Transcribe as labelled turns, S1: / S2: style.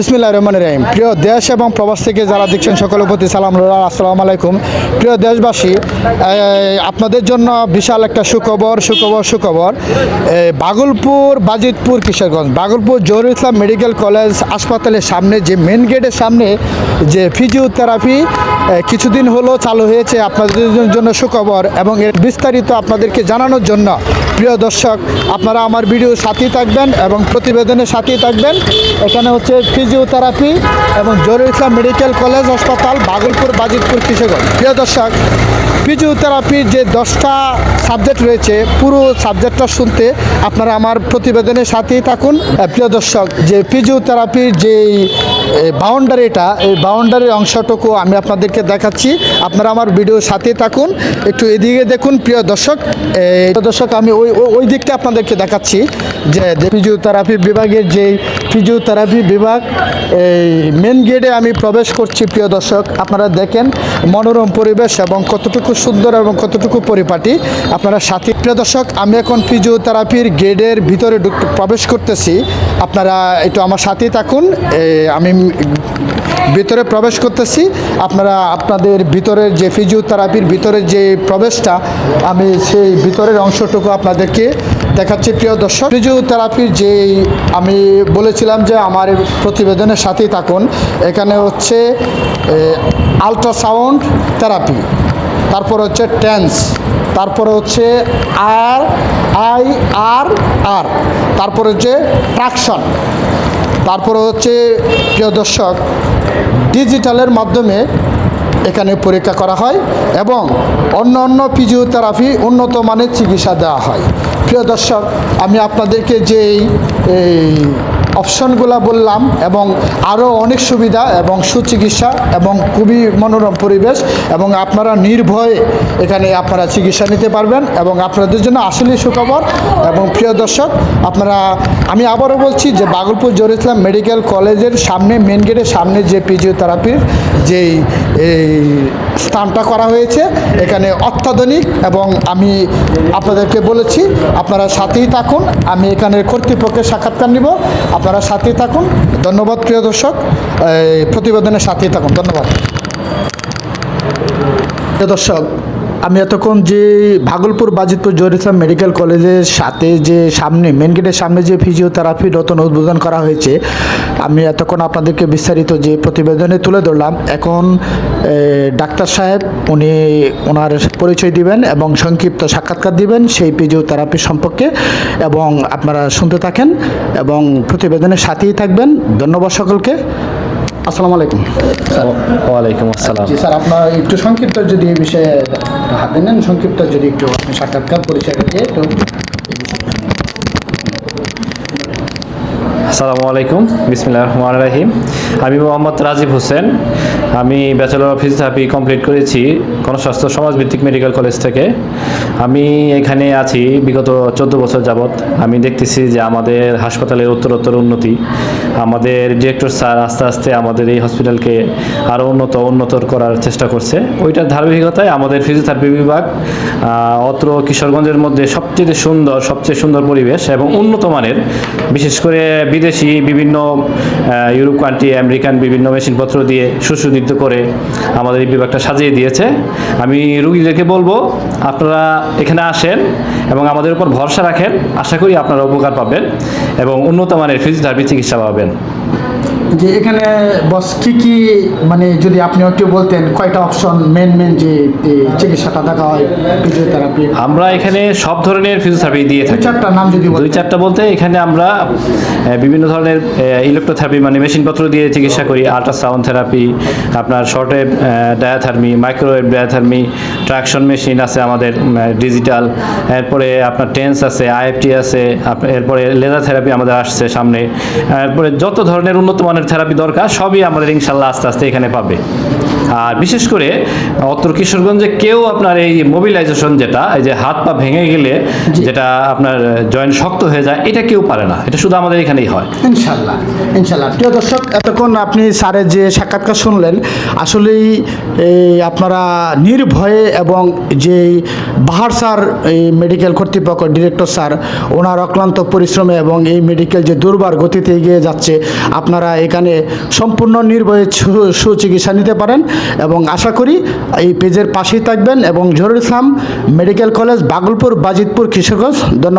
S1: বিসমিল্লাহ রহমান রহিম। প্রিয় দেশ এবং প্রবাস থেকে যারা দেখছেন, সকলের প্রতি সালাম আসসালামু আলাইকুম। প্রিয় দেশবাসী আপনাদের জন্য বিশাল একটা সুখবর সুখবর সুখবর। বাগলপুর, বাজিতপুর, কিশোরগঞ্জ। বাগলপুর জহুরুল ইসলাম মেডিকেল কলেজ হাসপাতালের সামনে, যে মেন গেটের সামনে যে ফিজিওথেরাপি কিছুদিন হলো চালু হয়েছে। আপনাদের জন্য সুখবর এবং এর বিস্তারিত আপনাদেরকে জানানোর জন্য প্রিয় দর্শক, আপনারা আমার ভিডিও সাথেই থাকবেন এবং প্রতিবেদনের সাথেই থাকবেন। এখানে হচ্ছে ফিজিওথেরাপি এবং জরুরি মেডিকেল কলেজ হাসপাতাল, বাগলপুর, বাজিতপুর, কিশোরগঞ্জ। প্রিয় দর্শক ফিজিওথেরাপির যে দশটা সাবজেক্ট রয়েছে, পুরো সাবজেক্টটা শুনতে আপনারা আমার প্রতিবেদনের সাথেই থাকুন। প্রিয় দর্শক, যে ফিজিওথেরাপির যে বাউন্ডারিটা এই বাউন্ডারির অংশটুকু আমি আপনাদেরকে দেখাচ্ছি। আপনারা আমার ভিডিওর সাথেই থাকুন। একটু এদিকে দেখুন, প্রিয় দর্শক। প্রিয় দর্শক, আমি ওই ওই- দিকটা আপনাদেরকে দেখাচ্ছি যে ফিজিওথেরাপি বিভাগের যেই ফিজিওথেরাপি বিভাগ, এই মেন গেটে আমি প্রবেশ করছি, প্রিয় দর্শক। আপনারা দেখেন মনোরম পরিবেশ এবং কতটুকু সুন্দর এবং কতটুকু পরিপাটি? আপনারা সাথী প্রিয় দর্শক, আমি এখন ফিজিওথেরাপির গেটের ভিতরে প্রবেশ করতেছি। আপনারা একটু আমার সাথেই থাকুন। আমি ভিতরে প্রবেশ করতেছি। আপনারা আপনাদের ভিতরের যে ফিজিওথেরাপির ভিতরের যে প্রবেশটা, আমি সেই ভিতরের অংশটুকু আপনাদেরকে দেখাচ্ছি। প্রিয় দর্শক, ফিজিওথেরাপির যে আমি বলেছিলাম যে আমার প্রতিবেদনের সাথেই থাকুন, এখানে হচ্ছে আলট্রাসাউন্ড থেরাপি তারপর হচ্ছে টেন্স তারপর হচ্ছে আর আই আর আর তারপর হচ্ছে ট্রাকশন তারপর হচ্ছে, প্রিয় দর্শক ডিজিটালের মাধ্যমে এখানে পরীক্ষা করা হয় এবং অন্য অন্য ফিজিওথেরাপি উন্নত মানের চিকিৎসা দেওয়া হয়। প্রিয় দর্শক, আমি আপনাদেরকে যেই এই অপশনগুলো বললাম এবং আরও অনেক সুবিধা এবং সুচিকিৎসা এবং খুবই মনোরম পরিবেশ এবং আপনারা নির্ভয়ে এখানে আপনারা চিকিৎসা নিতে পারবেন এবং আপনাদের জন্য আসলেই সুখবর এবং প্রিয় দর্শক, আপনারা, আমি আবারও বলছি যে বাগলপুর জোর ইসলাম মেডিকেল কলেজের সামনে মেন গেটের সামনে যে ফিজিওথেরাপির যেই, এই স্থানটা করা হয়েছে, এখানে অত্যাধুনিক এবং আমি আপনাদেরকে বলেছি, আপনারা সাথেই থাকুন, আমি এখানে কর্তৃপক্ষের সাক্ষাৎকার নিব। আপনারা সাথে থাকুন। ধন্যবাদ প্রিয় দর্শক। প্রতিবেদনের সাথেই থাকুন। ধন্যবাদ। প্রিয় দর্শক আমি এতক্ষণ যে ভাগলপুর বাজিতপুর জহুর ইসলাম মেডিকেল কলেজের সাথে যে সামনে মেন গেটের সামনে যে ফিজিওথেরাপি নতুন উদ্বোধন করা হয়েছে, আমি এতক্ষণ আপনাদেরকে বিস্তারিত যে প্রতিবেদনে তুলে ধরলাম। এখন ডাক্তার সাহেব, উনি ওনার পরিচয় দিবেন এবং সংক্ষিপ্ত সাক্ষাৎকার দিবেন সেই ফিজিওথেরাপি সম্পর্কে এবং আপনারা শুনতে থাকেন এবং প্রতিবেদনের সাথেই থাকবেন। ধন্যবাদ সকলকে। আসসালামু আলাইকুম।
S2: ওয়ালাইকুম আসসালাম।
S1: জি স্যার আপনার একটু সংক্ষিপ্ত যদি এই বিষয়ে হাতে নেন সংক্ষিপ্ত যদি একটু আপনি সাক্ষাৎকার পরিচয় দিয়ে একটু
S2: আসসালামু আলাইকুম। বিসমিল্লাহ রহমান রাহিম। আমি মোহাম্মদ রাজীব হোসেন। আমি ব্যাচেলর অফ ফিজিওথেরাপি কমপ্লিট করেছি গণস্বাস্থ্য সমাজভিত্তিক মেডিকেল কলেজ থেকে। আমি এখানে আছি বিগত চোদ্দ বছর যাবৎ। আমি দেখতেছি যে আমাদের হাসপাতালের উত্তরোত্তর উন্নতি, আমাদের ডিরেক্টর স্যার আস্তে আস্তে আমাদের এই হসপিটালকে আরও উন্নত, উন্নতর করার চেষ্টা করছে। ওইটার ধারাবাহিকতায় আমাদের ফিজিওথেরাপি বিভাগ অত্র কিশোরগঞ্জের মধ্যে সবচেয়ে সুন্দর সবচেয়ে সুন্দর পরিবেশ এবং উন্নত মানের, বিশেষ করে বিদেশি বিভিন্ন ইউরোপ কান্ট্রি আমেরিকান বিভিন্ন মেশিনপত্র দিয়ে সুসজ্জিত করে আমাদের এই বিভাগটা সাজিয়ে দিয়েছে। আমি রুগীদেরকে বলব, আপনারা এখানে আসেন এবং আমাদের উপর ভরসা রাখেন। আশা করি আপনারা উপকার পাবেন এবং উন্নত মানের ফিজিওথেরাপি চিকিৎসা পাবেন।
S1: যে এখানে বস কি কি মানে যদি আপনি একটু বলতেন কয়টা অপশন মেন মেন যে চিকিৎসাটা দেখা হয় ফিজিওথেরাপি
S2: আমরা এখানে সব ধরনের ফিজিওথেরাপি দিয়ে থাকি।
S1: চারটা নাম যদি
S2: দুই চারটা বলতে এখানে আমরা বিভিন্ন ধরনের ইলেকট্রোথেরাপি মানে মেশিনপত্র দিয়ে চিকিৎসা করি আল্ট্রাসাউন্ড থেরাপি আপনার shortwave diathermy microwave diathermy traction machine আছে আমাদের ডিজিটাল এরপরে আপনার টেন্স আছে আইএফটি আছে এরপরে লেজার থেরাপি আমাদের আসছে সামনে এরপরে যত ধরনের উন্নত মানের থেরাপি দরকার সবই আমাদের ইনশাল্লাহ আস্তে আস্তে এখানে পাবে। আর বিশেষ করে অত্র কিশোরগঞ্জে কেউ আপনার এই মোবিলাইজেশন যেটা এই যে হাত পা ভেঙে গেলে যেটা আপনার জয়েন্ট শক্ত হয়ে যায় এটা কেউ পারে না। এটা শুধু আমাদের এখানেই হয়।
S1: ইনশাল্লাহ ইনশাল্লাহ। প্রিয় দর্শক এতক্ষণ আপনি স্যারের যে সাক্ষাৎকার শুনলেন আসলেই এই আপনারা নির্ভয়ে এবং যে বাহার স্যার এই মেডিকেল কর্তৃপক্ষ ডিরেক্টর স্যার ওনার অক্লান্ত পরিশ্রমে এবং এই মেডিকেল যে দুর্বার গতিতে এগিয়ে যাচ্ছে আপনারা এই এখানে সম্পূর্ণ নির্ভয়ে সুচিকিৎসা নিতে পারেন এবং আশা করি এই পেজের পাশেই থাকবেন এবং জহুরুল ইসলাম মেডিকেল কলেজ বাগলপুর বাজিতপুর কিশোরগঞ্জ ধন্যবাদ।